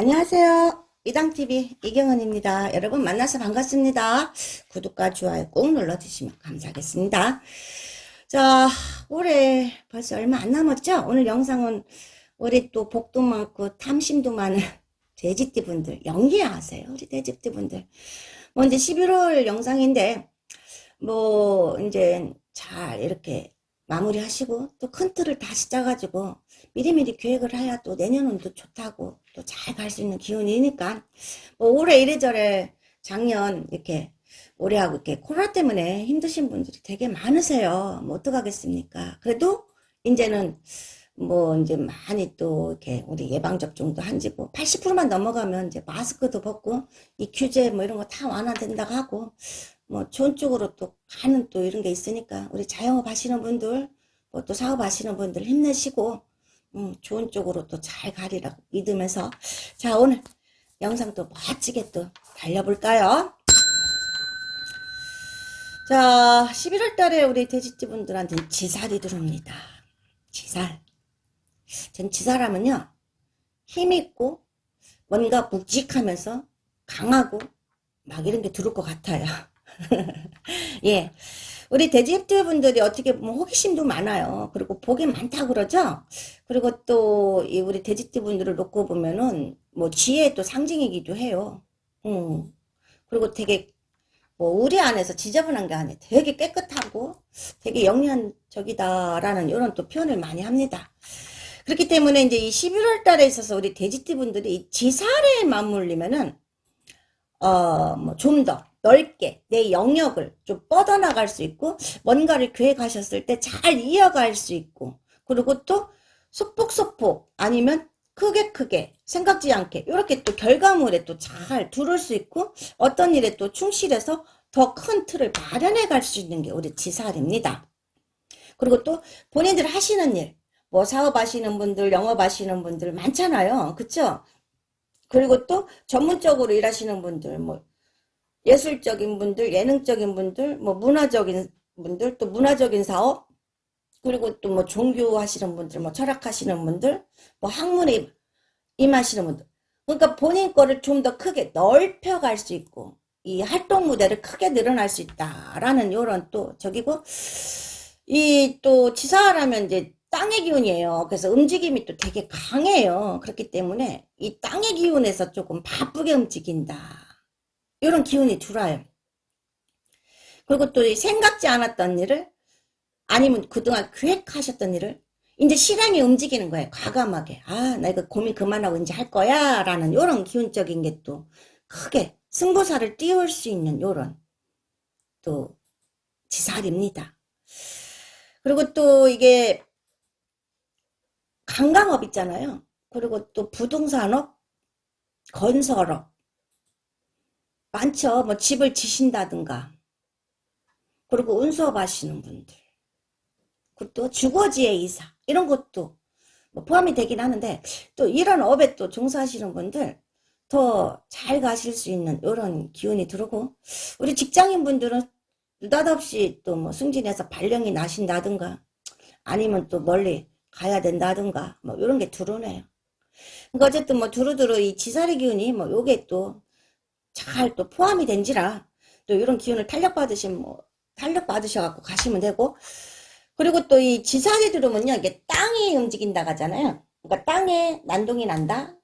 안녕하세요. 이당TV 이경은입니다. 여러분 만나서 반갑습니다. 구독과 좋아요 꼭 눌러주시면 감사하겠습니다. 자, 올해 벌써 얼마 안 남았죠? 오늘 영상은 우리 또 복도 많고 탐심도 많은 돼지띠 분들 연기하세요. 우리 돼지띠 분들. 뭐 이제 11월 영상인데 뭐 이제 잘 이렇게 마무리하시고 또 큰 틀을 다시 짜가지고 미리미리 계획을 해야 또 내년은 또 좋다고 또 잘 갈 수 있는 기운이니까 뭐 올해 이래저래 작년 이렇게 올해하고 이렇게 코로나 때문에 힘드신 분들이 되게 많으세요. 뭐 어떡하겠습니까? 그래도 이제는 뭐 이제 많이 또 이렇게 우리 예방 접종도 한지고 80%만 넘어가면 이제 마스크도 벗고 이 규제 뭐 이런 거 다 완화된다고 하고 뭐 좋은 쪽으로 또 가는 또 이런 게 있으니까 우리 자영업 하시는 분들 뭐 또 사업 하시는 분들 힘내시고 음, 좋은 쪽으로 또 잘 가리라고 믿으면서 자 오늘 영상 또 멋지게 또 달려볼까요? 자 11월 달에 우리 돼지띠 분들한테는 지살이 들어옵니다. 지살. 전 지살하면요 힘있고 뭔가 묵직하면서 강하고 막 이런 게 들어올 것 같아요. 예. 우리 돼지띠 분들이 어떻게 보면 호기심도 많아요. 그리고 복이 많다 그러죠? 그리고 또, 이 우리 돼지띠 분들을 놓고 보면은, 뭐, 지혜의 또 상징이기도 해요. 음. 그리고 되게, 뭐, 우리 안에서 지저분한 게 아니에요. 되게 깨끗하고, 되게 영리한 적이다라는 이런 또 표현을 많이 합니다. 그렇기 때문에 이제 이 11월 달에 있어서 우리 돼지띠 분들이 이 지살에 맞물리면은, 어, 뭐, 좀 더 넓게 내 영역을 좀 뻗어나갈 수 있고, 뭔가를 계획하셨을 때 잘 이어갈 수 있고, 그리고 또 소폭소폭 아니면 크게 크게 생각지 않게 이렇게 또 결과물에 또잘 들을 수 있고, 어떤 일에 또 충실해서 더 큰 틀을 마련해 갈 수 있는 게 우리 지살입니다. 그리고 또 본인들 하시는 일, 뭐 사업하시는 분들, 영업하시는 분들 많잖아요. 그쵸? 그리고 또 전문적으로 일하시는 분들, 뭐 예술적인 분들, 예능적인 분들, 뭐 문화적인 분들, 또 문화적인 사업, 그리고 또 뭐 종교 하시는 분들, 뭐 철학 하시는 분들, 뭐 학문에 임하시는 분들. 그러니까 본인 거를 좀 더 크게 넓혀 갈 수 있고, 이 활동 무대를 크게 늘어날 수 있다라는 요런 또 저기고, 이 또 지사하라면 이제 땅의 기운이에요. 그래서 움직임이 또 되게 강해요. 그렇기 때문에 이 땅의 기운에서 조금 바쁘게 움직인다. 이런 기운이 들어와요. 그리고 또 생각지 않았던 일을 아니면 그동안 계획하셨던 일을 이제 실행이 움직이는 거예요. 과감하게. 아, 나 이거 고민 그만하고 이제 할 거야. 라는 이런 기운적인 게 또 크게 승부사를 띄울 수 있는 이런 또 지살입니다. 그리고 또 이게 관광업 있잖아요. 그리고 또 부동산업, 건설업. 많죠. 뭐 집을 지신다든가. 그리고 운수업 하시는 분들. 그리고 또 주거지의 이사. 이런 것도 뭐 포함이 되긴 하는데 또 이런 업에 또 종사하시는 분들 더 잘 가실 수 있는 이런 기운이 들어오고 우리 직장인 분들은 느닷없이 또 뭐 승진해서 발령이 나신다든가 아니면 또 멀리 가야 된다든가 뭐 이런 게 들어오네요. 그러니까 어쨌든 뭐 두루두루 이 지사리 기운이 뭐 요게 또 잘 또 포함이 된지라 또 이런 기운을 탄력 받으신 뭐 탄력 받으셔갖고 가시면 되고 그리고 또 이 지사리 들어오면요 이게 땅이 움직인다 하잖아요. 그러니까 땅에 난동이 난다.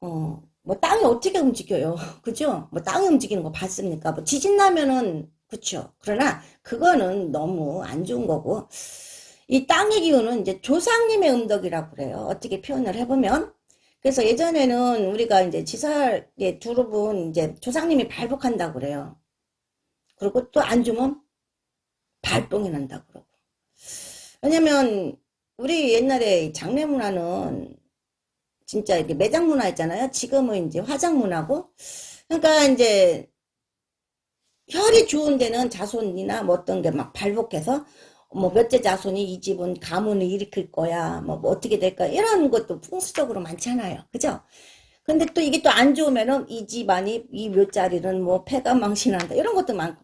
어, 뭐 땅이 어떻게 움직여요? 그죠? 뭐 땅이 움직이는 거 봤습니까? 뭐 지진 나면은 그쵸. 그러나 그거는 너무 안 좋은 거고 이 땅의 기운은 이제 조상님의 음덕이라고 그래요. 어떻게 표현을 해보면. 그래서 예전에는 우리가 이제 지살에 두릅은 이제 조상님이 발복한다고 그래요. 그리고 또 안 주면 발동이 난다고 그러고. 왜냐면 우리 옛날에 장례 문화는 진짜 이렇게 매장 문화 있잖아요. 지금은 이제 화장 문화고. 그러니까 이제 혈이 좋은 데는 자손이나 뭐 어떤 게 막 발복해서 뭐 몇째 자손이 이 집은 가문을 일으킬 거야. 뭐, 뭐 어떻게 될까. 이런 것도 풍수적으로 많잖아요. 그죠? 근데 또 이게 또 안 좋으면은 이 집안이 이 묘자리는 뭐 폐가 망신한다. 이런 것도 많고.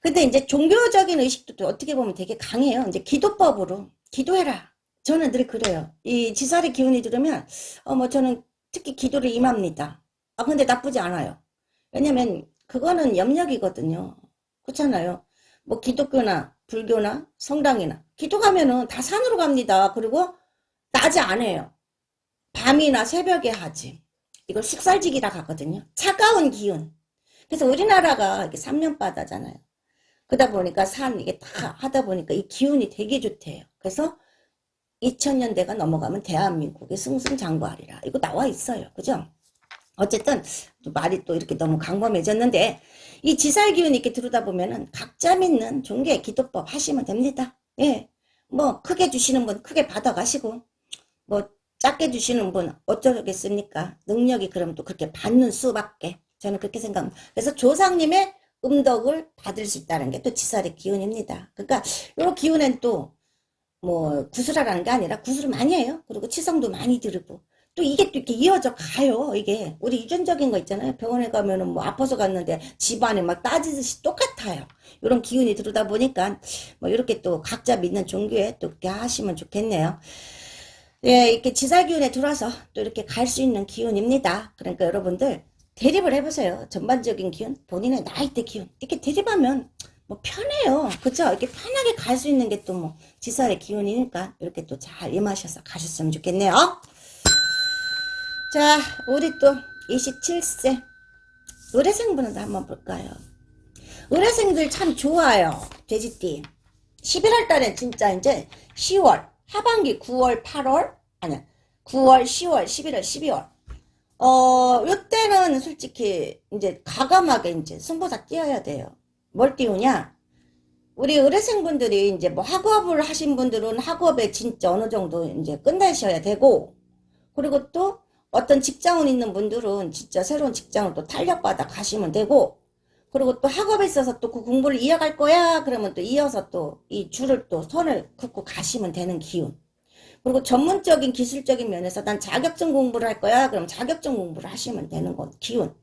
근데 이제 종교적인 의식도 또 어떻게 보면 되게 강해요. 이제 기도법으로 기도해라. 저는 늘 그래요. 이 지살의 기운이 들으면 어 뭐 저는 특히 기도를 임합니다. 아, 근데 나쁘지 않아요. 왜냐면 그거는 염력이거든요. 그렇잖아요. 뭐 기독교나 불교나 성당이나 기도 가면은 다 산으로 갑니다. 그리고 낮에 안 해요. 밤이나 새벽에 하지. 이걸 숙살지기라 하거든요. 차가운 기운. 그래서 우리나라가 이렇게 삼면바다잖아요. 그러다 보니까 산 이게 다 하다 보니까 이 기운이 되게 좋대요. 그래서 2000년대가 넘어가면 대한민국이 승승장구하리라. 이거 나와 있어요. 그죠? 어쨌든 또 말이 또 이렇게 너무 강범해졌는데 이 지살 기운 이렇게 들어다 보면은 각자 믿는 종교 기도법 하시면 됩니다. 예. 뭐 크게 주시는 분 크게 받아가시고 뭐 작게 주시는 분 어쩌겠습니까? 능력이 그럼 또 그렇게 받는 수밖에 저는 그렇게 생각합니다. 그래서 조상님의 음덕을 받을 수 있다는 게 또 지살의 기운입니다. 그러니까 요 기운엔 또 뭐 구슬하라는 게 아니라 구슬을 많이 해요. 그리고 치성도 많이 들고 또 이게 또 이렇게 이어져 가요. 이게 우리 유전적인 거 있잖아요. 병원에 가면은 뭐 아파서 갔는데 집안에 막 따지듯이 똑같아요. 이런 기운이 들어다 보니까 뭐 이렇게 또 각자 믿는 종교에 또 이렇게 하시면 좋겠네요. 예, 이렇게 지살 기운에 들어와서 또 이렇게 갈 수 있는 기운입니다. 그러니까 여러분들 대립을 해보세요. 전반적인 기운, 본인의 나이 대 기운 이렇게 대립하면 뭐 편해요. 그죠? 이렇게 편하게 갈 수 있는 게 또 뭐 지살의 기운이니까 이렇게 또 잘 임하셔서 가셨으면 좋겠네요. 자, 우리 또 27세 의뢰생분들 한번 볼까요? 의뢰생들 참 좋아요. 돼지띠. 11월 달에 진짜 이제 10월, 하반기 9월, 8월, 아니야. 9월, 10월, 11월, 12월. 어, 요때는 솔직히 이제 가감하게 이제 승부사 뛰어야 돼요. 뭘 띄우냐? 우리 의뢰생분들이 이제 뭐 학업을 하신 분들은 학업에 진짜 어느 정도 이제 끝내셔야 되고, 그리고 또 어떤 직장은 있는 분들은 진짜 새로운 직장을 또 탄력받아 가시면 되고, 그리고 또 학업에 있어서 또 그 공부를 이어갈 거야? 그러면 또 이어서 또 이 줄을 또 손을 긋고 가시면 되는 기운. 그리고 전문적인 기술적인 면에서 난 자격증 공부를 할 거야? 그럼 자격증 공부를 하시면 되는 건 기운.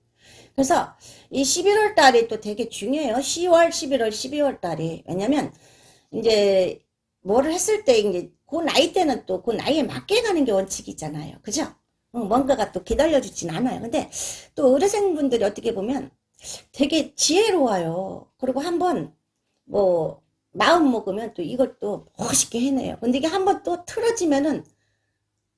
그래서 이 11월 달이 또 되게 중요해요. 10월, 11월, 12월 달이. 왜냐면 이제 뭐를 했을 때 이제 그 나이 때는 또 그 나이에 맞게 가는 게 원칙이잖아요. 그죠? 어, 뭔가가 또 기다려주진 않아요. 근데 또 의뢰생분들이 어떻게 보면 되게 지혜로워요. 그리고 한번 뭐 마음 먹으면 또 이걸 또 멋있게 해내요. 근데 이게 한번 또 틀어지면은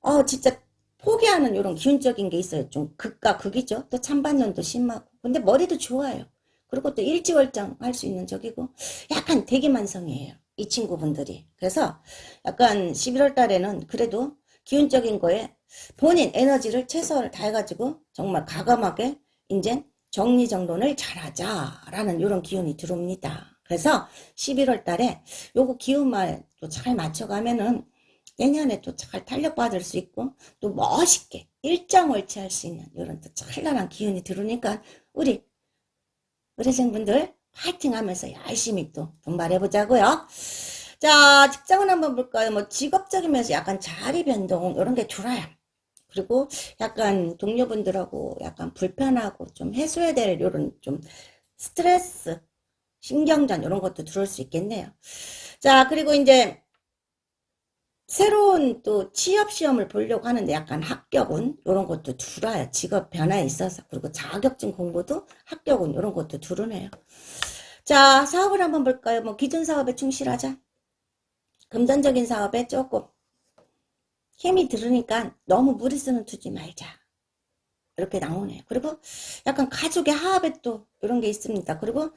어 진짜 포기하는 이런 기운적인 게 있어요. 좀 극과 극이죠. 또 찬반전도 심하고. 근데 머리도 좋아요. 그리고 또 일지월장 할 수 있는 적이고 약간 대기만성이에요. 이 친구분들이. 그래서 약간 11월 달에는 그래도 기운적인 거에 본인 에너지를 최선을 다해가지고 정말 가감하게 이제 정리정돈을 잘하자라는 이런 기운이 들어옵니다. 그래서 11월 달에 요거 기운만 또 잘 맞춰가면은 내년에 또 잘 탄력받을 수 있고 또 멋있게 일장월치 할 수 있는 이런 또 찬란한 기운이 들어오니까 우리 의뢰생분들 파이팅 하면서 열심히 또 분발해 보자고요. 자, 직장은 한번 볼까요? 뭐 직업적인 면에서 약간 자리 변동 이런 게 들어요. 그리고 약간 동료분들하고 약간 불편하고 좀 해소해야 될 이런 좀 스트레스, 신경전 이런 것도 들어올 수 있겠네요. 자, 그리고 이제 새로운 또 취업 시험을 보려고 하는데 약간 합격은 이런 것도 들어요. 직업 변화에 있어서 그리고 자격증 공부도 합격은 이런 것도 들어네요. 자, 사업을 한번 볼까요? 뭐 기존 사업에 충실하자. 금전적인 사업에 조금 힘이 들으니까 너무 무리수는 두지 말자. 이렇게 나오네요. 그리고 약간 가족의 화합에 또 이런 게 있습니다. 그리고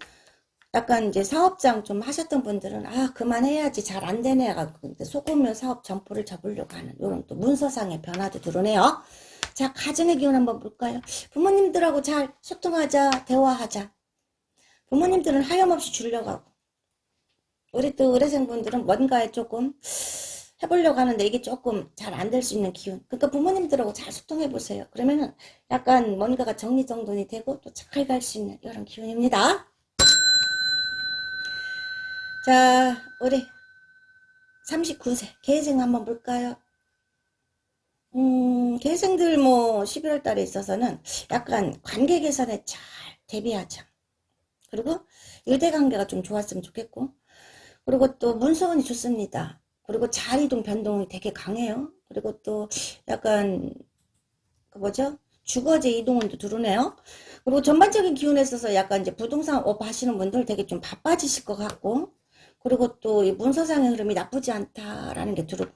약간 이제 사업장 좀 하셨던 분들은 아 그만해야지 잘 안 되네 하고 속으면 사업 점포를 잡으려고 하는 이런 또 문서상의 변화도 드러내요. 자 가정의 기운 한번 볼까요? 부모님들하고 잘 소통하자 대화하자. 부모님들은 하염없이 주려고 하고 우리 또 의뢰생분들은 뭔가에 조금 해보려고 하는데 이게 조금 잘 안 될 수 있는 기운. 그러니까 부모님들하고 잘 소통해 보세요. 그러면은 약간 뭔가가 정리정돈이 되고 또잘갈수 있는 이런 기운입니다. 자, 우리 39세 계생 한번 볼까요? 음, 계생들 뭐 11월 달에 있어서는 약간 관계 개선에 잘 대비하자. 그리고 유대 관계가 좀 좋았으면 좋겠고, 그리고 또 문서운이 좋습니다. 그리고 자리동 변동이 되게 강해요. 그리고 또 약간 그 뭐죠? 주거지 이동운도 들어오네요. 그리고 전반적인 기운에 있어서 약간 이제 부동산 업 하시는 분들 되게 좀 바빠지실 것 같고, 그리고 또 이 문서상의 흐름이 나쁘지 않다라는 게 들어오고,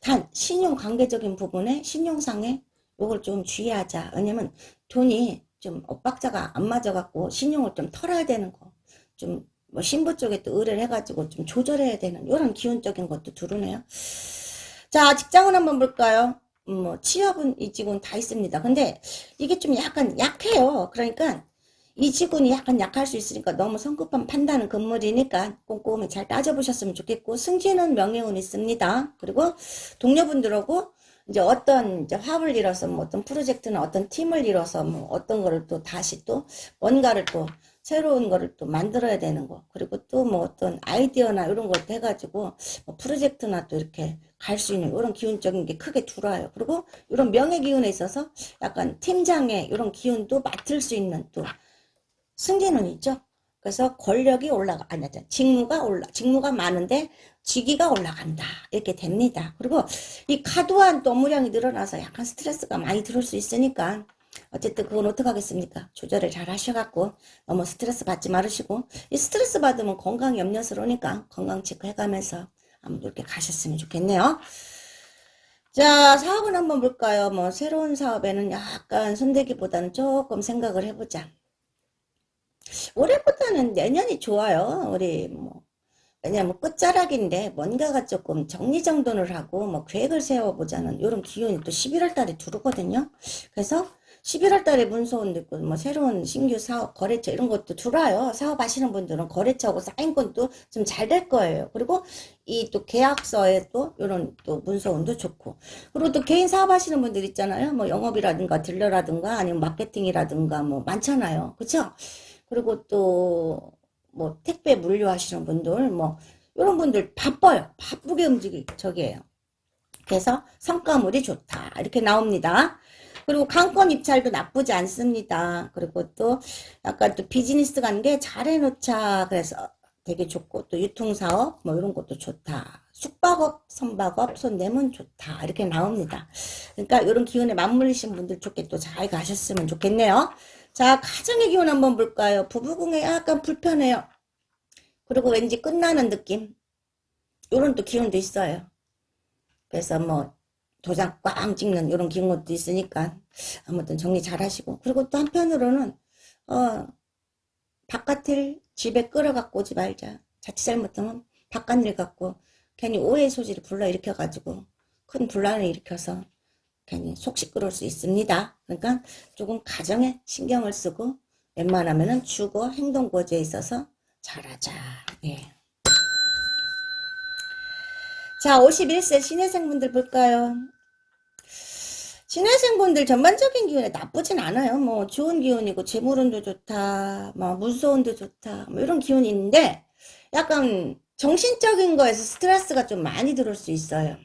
단 신용 관계적인 부분에 신용상에 요걸 좀 주의하자. 왜냐면 돈이 좀 엇박자가 안 맞아갖고 신용을 좀 털어야 되는 거. 좀 뭐 신부 쪽에 또 의뢰를 해가지고 좀 조절해야 되는 이런 기운적인 것도 들어오네요. 자, 직장은 한번 볼까요? 음, 뭐 취업은 이직은 다 있습니다. 근데 이게 좀 약간 약해요. 그러니까 이직운이 약간 약할 수 있으니까 너무 성급한 판단은 금물이니까 꼼꼼히 잘 따져보셨으면 좋겠고 승진은 명예운 있습니다. 그리고 동료분들하고 이제 어떤 이제 화합을 이뤄서 뭐 어떤 프로젝트나 어떤 팀을 이뤄서 뭐 어떤 거를 또 다시 또 뭔가를 또 새로운 거를 또 만들어야 되는 거 그리고 또 뭐 어떤 아이디어나 이런 걸 해가지고 뭐 프로젝트나 또 이렇게 갈 수 있는 이런 기운적인 게 크게 들어와요. 그리고 이런 명예 기운에 있어서 약간 팀장의 이런 기운도 맡을 수 있는 또 승진은 있죠. 그래서 권력이 올라가, 아니, 아니, 직무가 올라, 직무가 많은데 직위가 올라간다. 이렇게 됩니다. 그리고 이 과도한 또 업무량이 늘어나서 약간 스트레스가 많이 들을 수 있으니까 어쨌든 그건 어떡하겠습니까? 조절을 잘 하셔갖고 너무 스트레스 받지 말으시고 이 스트레스 받으면 건강 염려스러우니까 건강 체크 해가면서 한번 이렇게 가셨으면 좋겠네요. 자, 사업은 한번 볼까요? 뭐 새로운 사업에는 약간 손대기보다는 조금 생각을 해보자. 올해보다는 내년이 좋아요. 우리 뭐 왜냐면 끝자락인데 뭔가가 조금 정리정돈을 하고 뭐 계획을 세워보자는 이런 기운이 또 11월 달에 들어오거든요. 그래서 11월 달에 문서원도 있고 뭐 새로운 신규 사업 거래처 이런 것도 들어와요. 사업하시는 분들은 거래처하고 사인권도 좀 잘 될 거예요. 그리고 이 또 계약서에 또 이런 또 문서원도 좋고 그리고 또 개인 사업하시는 분들 있잖아요. 뭐 영업이라든가 딜러라든가 아니면 마케팅이라든가 뭐 많잖아요. 그렇죠? 그리고 또 뭐 택배 물류 하시는 분들 뭐 이런 분들 바빠요. 바쁘게 움직이 저기에요. 그래서 성과물이 좋다 이렇게 나옵니다. 그리고 강권 입찰도 나쁘지 않습니다. 그리고 또 약간 또 비즈니스 관계 잘 해놓자 그래서 되게 좋고 또 유통사업 뭐 이런 것도 좋다. 숙박업, 선박업, 손대문 좋다. 이렇게 나옵니다. 그러니까 이런 기운에 맞물리신 분들 좋게 또 잘 가셨으면 좋겠네요. 자, 가정의 기운 한번 볼까요? 부부궁에 약간 불편해요. 그리고 왠지 끝나는 느낌. 이런 또 기운도 있어요. 그래서 뭐 도장 꽝 찍는 이런 기운도 있으니까 아무튼 정리 잘 하시고 그리고 또 한편으로는 어 바깥을 집에 끌어갖고 오지 말자. 자칫 잘못하면 바깥일 갖고 괜히 오해 소지를 불러일으켜 가지고 큰 분란을 일으켜서 괜히 속 시끄러울 수 있습니다. 그러니까 조금 가정에 신경을 쓰고 웬만하면은 주거 행동 거지에 있어서 잘하자. 예. 자, 51세 신혜생분들 볼까요? 신혜생분들 전반적인 기운에 나쁘진 않아요. 뭐 좋은 기운이고 재물운도 좋다, 뭐 문서운도 좋다, 뭐 이런 기운이 있는데 약간 정신적인 거에서 스트레스가 좀 많이 들어올 수 있어요.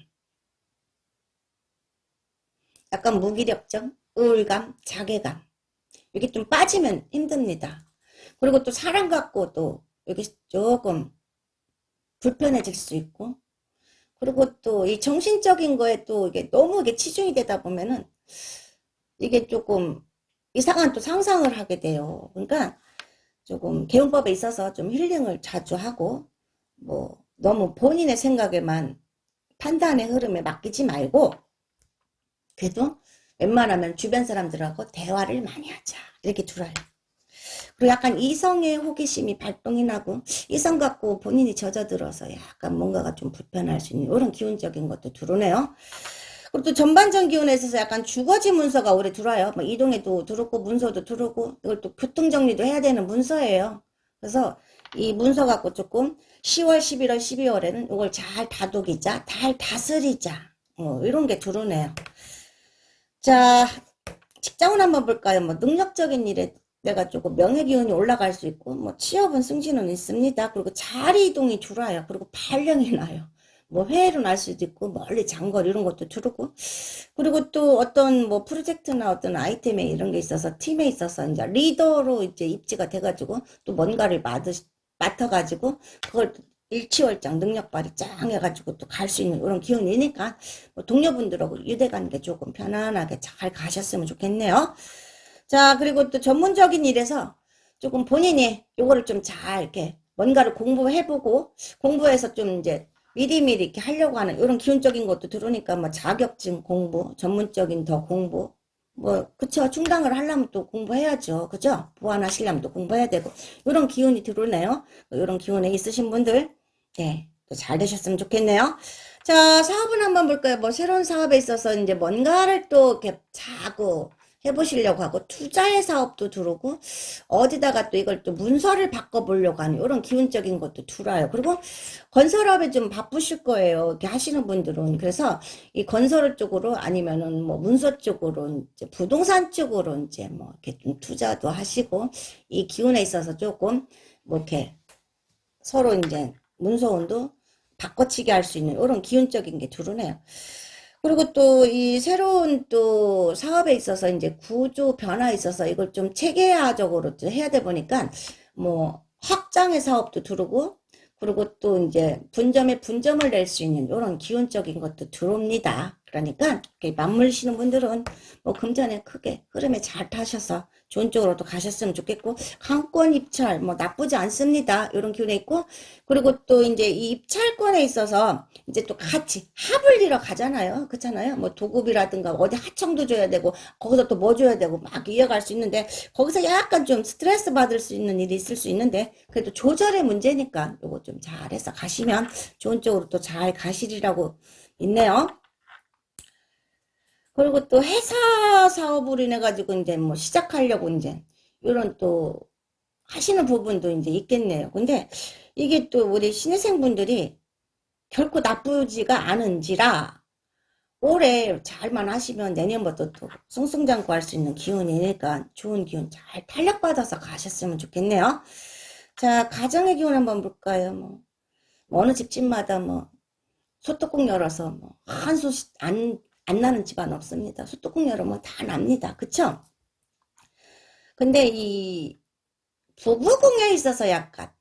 약간 무기력증, 우울감, 자괴감. 이게 좀 빠지면 힘듭니다. 그리고 또 사람 갖고 또 여기 조금 불편해질 수 있고, 그리고 또 이 정신적인 거에 또 이게 너무 이게 치중이 되다 보면은 이게 조금 이상한 또 상상을 하게 돼요. 그러니까 조금 개운법에 있어서 좀 힐링을 자주 하고, 뭐 너무 본인의 생각에만 판단의 흐름에 맡기지 말고, 그래도 웬만하면 주변 사람들하고 대화를 많이 하자. 이렇게 들어요. 그리고 약간 이성의 호기심이 발동이 나고 이성 갖고 본인이 젖어들어서 약간 뭔가가 좀 불편할 수 있는 이런 기운적인 것도 들어오네요. 그리고 또 전반전 기운에 있어서 약간 주거지 문서가 올해 들어와요. 뭐 이동에도 들어오고 문서도 들어오고 이걸 또 교통 정리도 해야 되는 문서예요. 그래서 이 문서 갖고 조금 10월, 11월, 12월에는 이걸 잘 다독이자, 잘 다스리자. 어, 이런 게 들어오네요. 자, 직장은 한번 볼까요? 뭐 능력적인 일에 내가 조금 명예 기운이 올라갈 수 있고 뭐 취업은 승진은 있습니다. 그리고 자리 이동이 들어와요. 그리고 발령이 나요. 뭐 회의로 날 수도 있고 멀리 장거리 이런 것도 들어오고 그리고 또 어떤 뭐 프로젝트나 어떤 아이템에 이런 게 있어서 팀에 있어서 이제 리더로 이제 입지가 돼가지고 또 뭔가를 맡으, 맡아가지고 그걸 일치월장 능력 발휘 짱 해가지고 또 갈 수 있는 이런 기운이니까 뭐 동료분들하고 유대 관계 조금 편안하게 잘 가셨으면 좋겠네요. 자, 그리고 또 전문적인 일에서 조금 본인이 요거를 좀 잘 이렇게 뭔가를 공부해보고 공부해서 좀 이제 미리미리 이렇게 하려고 하는 이런 기운적인 것도 들어오니까 뭐 자격증 공부, 전문적인 더 공부, 뭐 그쵸 충당을 하려면 또 공부해야죠, 그죠? 보완하시려면 또 공부해야 되고 이런 기운이 들어오네요. 이런 기운에 있으신 분들, 네, 또잘 되셨으면 좋겠네요. 자, 사업은 한번 볼까요? 뭐 새로운 사업에 있어서 이제 뭔가를 또 이렇게 자고 해보시려고 하고 투자의 사업도 들어오고 어디다가 또 이걸 또 문서를 바꿔보려고 하는 이런 기운적인 것도 들어와요. 그리고 건설업에 좀 바쁘실 거예요. 이렇게 하시는 분들은. 그래서 이 건설 쪽으로 아니면은 뭐 문서 쪽으로 이제 부동산 쪽으로 이제 뭐 이렇게 좀 투자도 하시고 이 기운에 있어서 조금 뭐 이렇게 서로 이제 문서원도 바꿔치기 할 수 있는 이런 기운적인 게 들어오네요. 그리고 또 이 새로운 또 사업에 있어서 이제 구조 변화에 있어서 이걸 좀 체계화적으로 좀 해야 돼 보니까 뭐 확장의 사업도 들어오고 그리고 또 이제 분점에 분점을 낼 수 있는 이런 기운적인 것도 들어옵니다. 그러니까 맞물리시는 분들은 뭐 금전에 크게 흐름에 잘 타셔서 좋은 쪽으로 또 가셨으면 좋겠고 강권 입찰 뭐 나쁘지 않습니다. 이런 기운에 있고 그리고 또 이제 이 입찰권에 있어서 이제 또 같이 합을 이뤄 가잖아요. 그렇잖아요. 뭐 도급이라든가 어디 하청도 줘야 되고 거기서 또 뭐 줘야 되고 막 이어갈 수 있는데 거기서 약간 좀 스트레스 받을 수 있는 일이 있을 수 있는데 그래도 조절의 문제니까 요거 좀 잘해서 가시면 좋은 쪽으로 또 잘 가시리라고 있네요. 그리고 또 회사 사업으로 인해 가지고 이제 뭐 시작하려고 이제 이런 또 하시는 부분도 이제 있겠네요. 근데 이게 또 우리 신입생 분들이 결코 나쁘지가 않은지라 올해 잘만 하시면 내년부터 또 승승장구 할 수 있는 기운이니까 좋은 기운 잘 탄력받아서 가셨으면 좋겠네요. 자, 가정의 기운 한번 볼까요? 뭐, 뭐 어느 집집마다 뭐 소뚜껑 열어서 뭐 한소 안, 안 나는 집안 없습니다. 소뚜껑 열으면 다 납니다. 그쵸? 근데 이 부부궁에 있어서 약간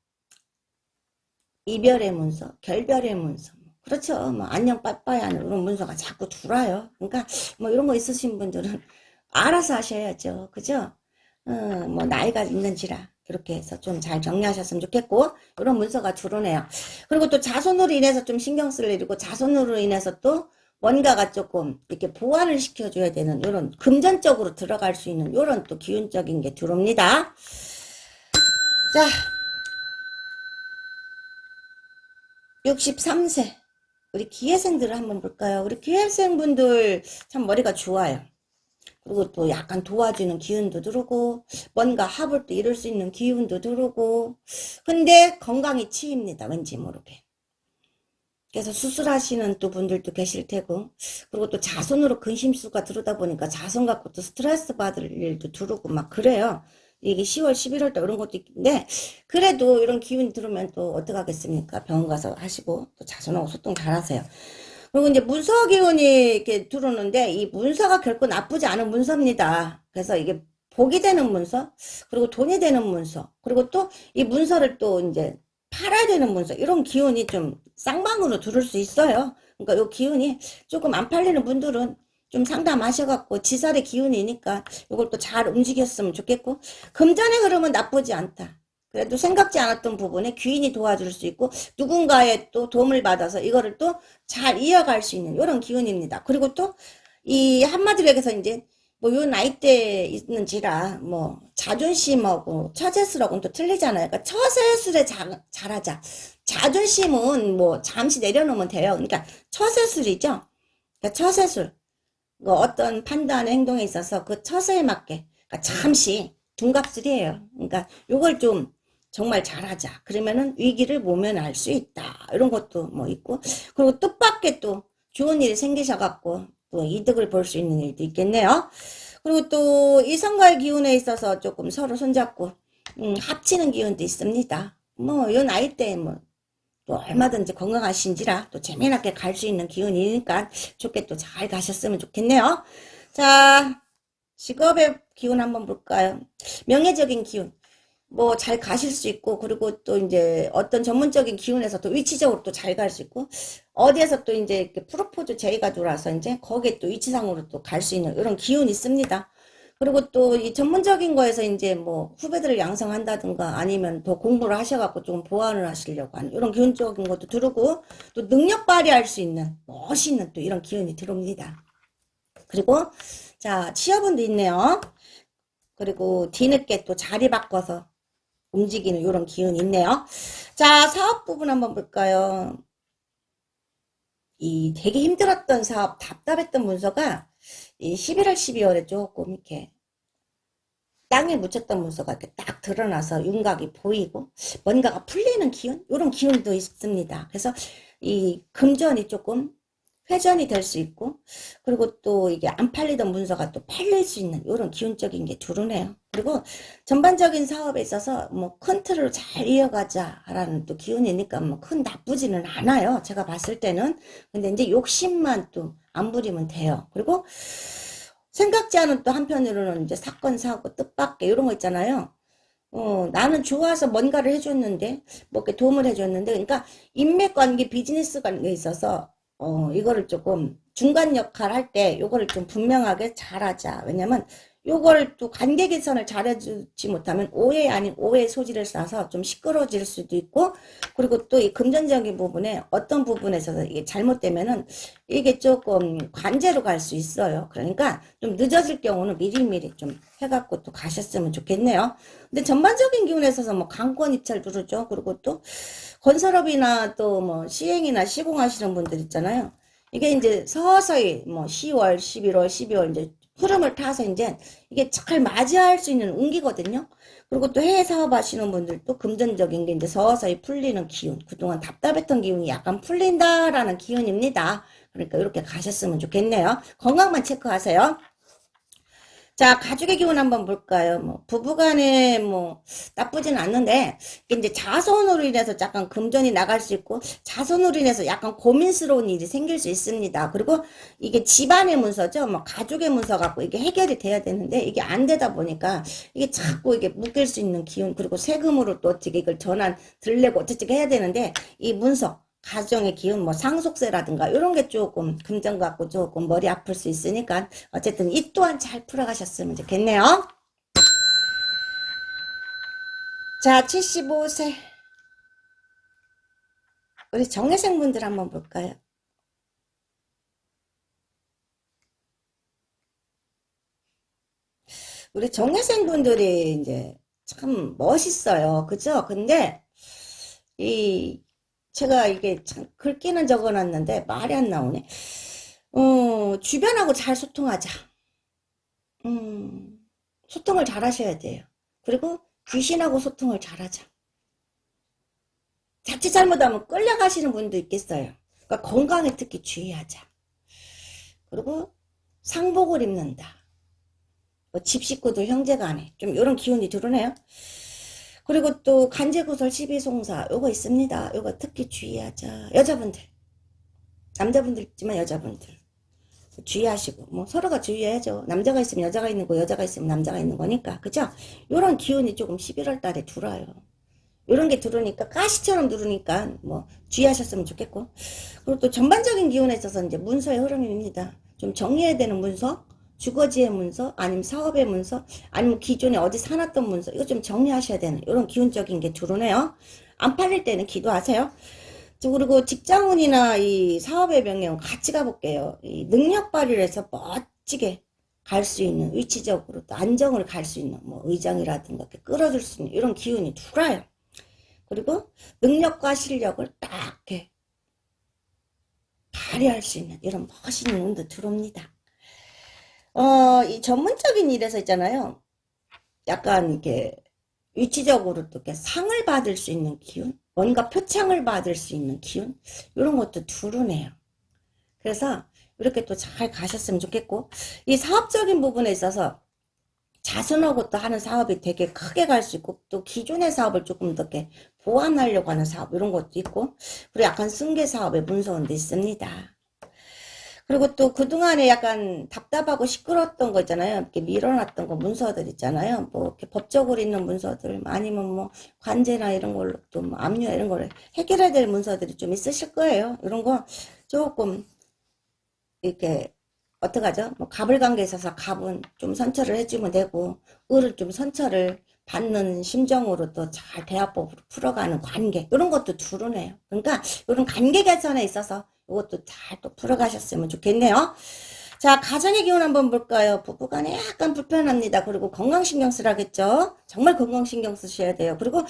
이별의 문서, 결별의 문서, 뭐 그렇죠. 뭐 안녕 빠빠이 하는 이런 문서가 자꾸 들어와요. 그러니까 뭐 이런 거 있으신 분들은 알아서 하셔야죠. 그죠? 어, 뭐 나이가 있는지라 그렇게 해서 좀 잘 정리하셨으면 좋겠고 이런 문서가 들어오네요. 그리고 또 자손으로 인해서 좀 신경 쓸 일이고 자손으로 인해서 또 뭔가가 조금 이렇게 보완을 시켜줘야 되는 이런 금전적으로 들어갈 수 있는 이런 또 기운적인 게 들어옵니다. 자, 63세. 우리 기회생들을 한번 볼까요? 우리 기회생분들 참 머리가 좋아요. 그리고 또 약간 도와주는 기운도 들어오고, 뭔가 합을 또 이룰 수 있는 기운도 들어오고, 근데 건강이 치입니다. 왠지 모르게. 그래서 수술하시는 또 분들도 계실 테고, 그리고 또 자손으로 근심수가 들어오다 보니까 자손 갖고 또 스트레스 받을 일도 들어오고 막 그래요. 이게 10월, 11월 때 이런 것도 있는데, 그래도 이런 기운이 들어오면 또 어떡하겠습니까? 병원 가서 하시고, 또 자손하고 소통 잘 하세요. 그리고 이제 문서 기운이 이렇게 들어오는데, 이 문서가 결코 나쁘지 않은 문서입니다. 그래서 이게 복이 되는 문서, 그리고 돈이 되는 문서, 그리고 또 이 문서를 또 이제 팔아야 되는 문서, 이런 기운이 좀 쌍방으로 들을 수 있어요. 그러니까 이 기운이 조금 안 팔리는 분들은 좀 상담하셔갖고 지살의 기운이니까 이걸 또 잘 움직였으면 좋겠고 금전의 흐름은 나쁘지 않다. 그래도 생각지 않았던 부분에 귀인이 도와줄 수 있고 누군가의 또 도움을 받아서 이거를 또 잘 이어갈 수 있는 이런 기운입니다. 그리고 또 이 한마디로 얘기해서 이제 뭐 요 나이대 있는지라 뭐 자존심하고 처세술하고는 또 틀리잖아요. 그러니까 처세술에 자, 잘하자. 자존심은 뭐 잠시 내려놓으면 돼요. 그러니까 처세술이죠. 그러니까 처세술. 그 어떤 판단 행동에 있어서 그 처세에 맞게 그러니까 잠시 둔갑술이에요. 그러니까 요걸 좀 정말 잘하자. 그러면은 위기를 모면할 수 있다. 이런 것도 뭐 있고 그리고 뜻밖의 또 좋은 일이 생기셔갖고 또 이득을 볼 수 있는 일도 있겠네요. 그리고 또 이성과의 기운에 있어서 조금 서로 손잡고 음, 합치는 기운도 있습니다. 뭐요 나이 때뭐 또 얼마든지 건강하신지라 또 재미나게 갈 수 있는 기운이니까 좋게 또 잘 가셨으면 좋겠네요. 자, 직업의 기운 한번 볼까요? 명예적인 기운. 뭐 잘 가실 수 있고 그리고 또 이제 어떤 전문적인 기운에서 또 위치적으로 또 잘 갈 수 있고 어디에서 또 이제 이렇게 프로포즈 제의가 들어와서 이제 거기에 또 위치상으로 또 갈 수 있는 이런 기운이 있습니다. 그리고 또 이 전문적인 거에서 이제 뭐 후배들을 양성한다든가 아니면 더 공부를 하셔갖고 좀 보완을 하시려고 하는 이런 기운적인 것도 들어오고 또 능력 발휘할 수 있는 멋있는 또 이런 기운이 들어옵니다. 그리고 자 취업운도 있네요. 그리고 뒤늦게 또 자리 바꿔서 움직이는 이런 기운이 있네요. 자 사업 부분 한번 볼까요? 이 되게 힘들었던 사업, 답답했던 문서가 이 11월, 12월에 조금 이렇게 땅에 묻혔던 문서가 이렇게 딱 드러나서 윤곽이 보이고 뭔가가 풀리는 기운? 이런 기운도 있습니다. 그래서 이 금전이 조금 회전이 될 수 있고 그리고 또 이게 안 팔리던 문서가 또 팔릴 수 있는 이런 기운적인 게 두르네요. 그리고 전반적인 사업에 있어서 뭐 컨트롤 잘 이어가자라는 또 기운이니까 뭐 큰 나쁘지는 않아요. 제가 봤을 때는. 근데 이제 욕심만 또 안 부리면 돼요. 그리고 생각지 않은 또 한편으로는 이제 사건, 사고, 뜻밖의 이런 거 있잖아요. 어, 나는 좋아서 뭔가를 해줬는데, 뭐 이렇게 도움을 해줬는데, 그러니까 인맥 관계, 비즈니스 관계에 있어서, 어, 이거를 조금 중간 역할 할 때, 요거를 좀 분명하게 잘하자. 왜냐면, 요걸 또 관계 개선을 잘해주지 못하면 오해 아닌 오해 소지를 쌓아서 좀 시끄러워질 수도 있고, 그리고 또 이 금전적인 부분에 어떤 부분에서 이게 잘못되면은 이게 조금 관제로 갈 수 있어요. 그러니까 좀 늦어질 경우는 미리미리 좀 해갖고 또 가셨으면 좋겠네요. 근데 전반적인 기운에 있어서 뭐 강권 입찰 누르죠. 그리고 또 건설업이나 또 뭐 시행이나 시공하시는 분들 있잖아요. 이게 이제 서서히 뭐 10월, 11월, 12월 이제 흐름을 타서 이제 이게 잘 맞이할 수 있는 운기거든요. 그리고 또 해외 사업 하시는 분들도 금전적인 게 이제 서서히 풀리는 기운. 그동안 답답했던 기운이 약간 풀린다라는 기운입니다. 그러니까 이렇게 가셨으면 좋겠네요. 건강만 체크하세요. 자, 가족의 기운 한번 볼까요? 뭐, 부부간에 뭐, 나쁘진 않는데, 이제 자손으로 인해서 약간 금전이 나갈 수 있고, 자손으로 인해서 약간 고민스러운 일이 생길 수 있습니다. 그리고 이게 집안의 문서죠? 뭐, 가족의 문서 갖고 이게 해결이 돼야 되는데, 이게 안 되다 보니까, 이게 자꾸 이게 묶일 수 있는 기운, 그리고 세금으로 또 어떻게 이걸 전환, 들래고 어떻게 해야 되는데, 이 문서, 가정의 기운, 뭐 상속세라든가 이런 게 조금 금전 갖고 조금 머리 아플 수 있으니까 어쨌든 이 또한 잘 풀어가셨으면 좋겠네요. 자, 75세. 우리 정혜생 분들 한번 볼까요? 우리 정혜생 분들이 이제 참 멋있어요. 그죠? 근데 이 제가 이게 참 글귀는 적어놨는데 말이 안 나오네. 어, 주변하고 잘 소통하자. 음, 소통을 잘 하셔야 돼요. 그리고 귀신하고 소통을 잘 하자. 자칫 잘못하면 끌려가시는 분도 있겠어요. 그러니까 건강에 특히 주의하자. 그리고 상복을 입는다. 뭐 집 식구들 형제간에 좀 이런 기운이 드러네요. 그리고 또 간제구설 시비송사 요거 있습니다. 요거 특히 주의하자. 여자분들. 남자분들 있지만 여자분들. 주의하시고 뭐 서로가 주의해야죠. 남자가 있으면 여자가 있는 거 여자가 있으면 남자가 있는 거니까. 그죠? 요런 기운이 조금 11월 달에 들어요. 요런 게 들어오니까 가시처럼 들어오니까 뭐 주의하셨으면 좋겠고. 그리고 또 전반적인 기운에 있어서 이제 문서의 흐름입니다. 좀 정리해야 되는 문서, 주거지의 문서, 아니면 사업의 문서, 아니면 기존에 어디 사놨던 문서, 이거 좀 정리하셔야 되는 이런 기운적인 게 들어오네요. 안 팔릴 때는 기도하세요. 저 그리고 직장운이나 이 사업의 명예운 같이 가볼게요. 이 능력 발휘를 해서 멋지게 갈 수 있는 위치적으로 또 안정을 갈 수 있는 뭐 의장이라든가 끌어줄 수 있는 이런 기운이 들어요. 그리고 능력과 실력을 딱 이렇게 발휘할 수 있는 이런 멋있는 운도 들어옵니다. 어, 이 전문적인 일에서 있잖아요. 약간 이렇게 위치적으로 또 이렇게 상을 받을 수 있는 기운, 뭔가 표창을 받을 수 있는 기운, 이런 것도 두루네요. 그래서 이렇게 또 잘 가셨으면 좋겠고, 이 사업적인 부분에 있어서 자손하고 또 하는 사업이 되게 크게 갈 수 있고, 또 기존의 사업을 조금 더 이렇게 보완하려고 하는 사업, 이런 것도 있고, 그리고 약간 승계 사업의 문서원도 있습니다. 그리고 또 그동안에 약간 답답하고 시끄러웠던 거 있잖아요. 이렇게 밀어놨던 거 문서들 있잖아요. 뭐 이렇게 법적으로 있는 문서들 아니면 뭐 관제나 이런 걸로 또뭐 압류 이런 거를 해결해야 될 문서들이 좀 있으실 거예요. 이런 거 조금 이렇게 어떡하죠? 뭐 갑을 관계에 있어서 갑은 좀 선처를 해주면 되고 을을 좀 선처를 받는 심정으로 또 잘 대화법으로 풀어가는 관계 이런 것도 두루네요. 그러니까 이런 관계 개선에 있어서 이것도 잘 또 풀어가셨으면 좋겠네요. 자, 가정의 기운 한번 볼까요? 부부간에 약간 불편합니다. 그리고 건강 신경 쓰라겠죠? 정말 건강 신경 쓰셔야 돼요. 그리고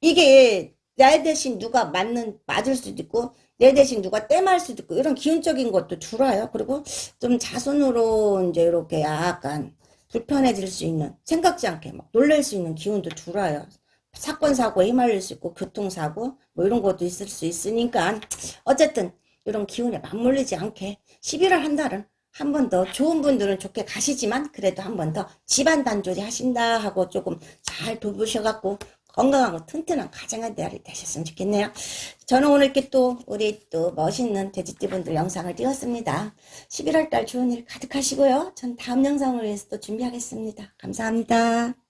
이게 나 대신 누가 맞는, 맞을 수도 있고, 내 대신 누가 땜할 수도 있고, 이런 기운적인 것도 줄어요. 그리고 좀 자손으로 이제 이렇게 약간 불편해질 수 있는, 생각지 않게 막 놀랄 수 있는 기운도 줄어요. 사건, 사고에 휘말릴 수 있고, 교통사고, 뭐 이런 것도 있을 수 있으니까, 어쨌든, 이런 기운에 맞물리지 않게 11월 한 달은 한 번 더 좋은 분들은 좋게 가시지만 그래도 한 번 더 집안 단조리 하신다 하고 조금 잘 돌보셔갖고 건강하고 튼튼한 가정의 달이 되셨으면 좋겠네요. 저는 오늘 이렇게 또 우리 또 멋있는 돼지띠 분들 영상을 띄웠습니다. 11월 달 좋은 일 가득하시고요. 전 다음 영상을 위해서 또 준비하겠습니다. 감사합니다.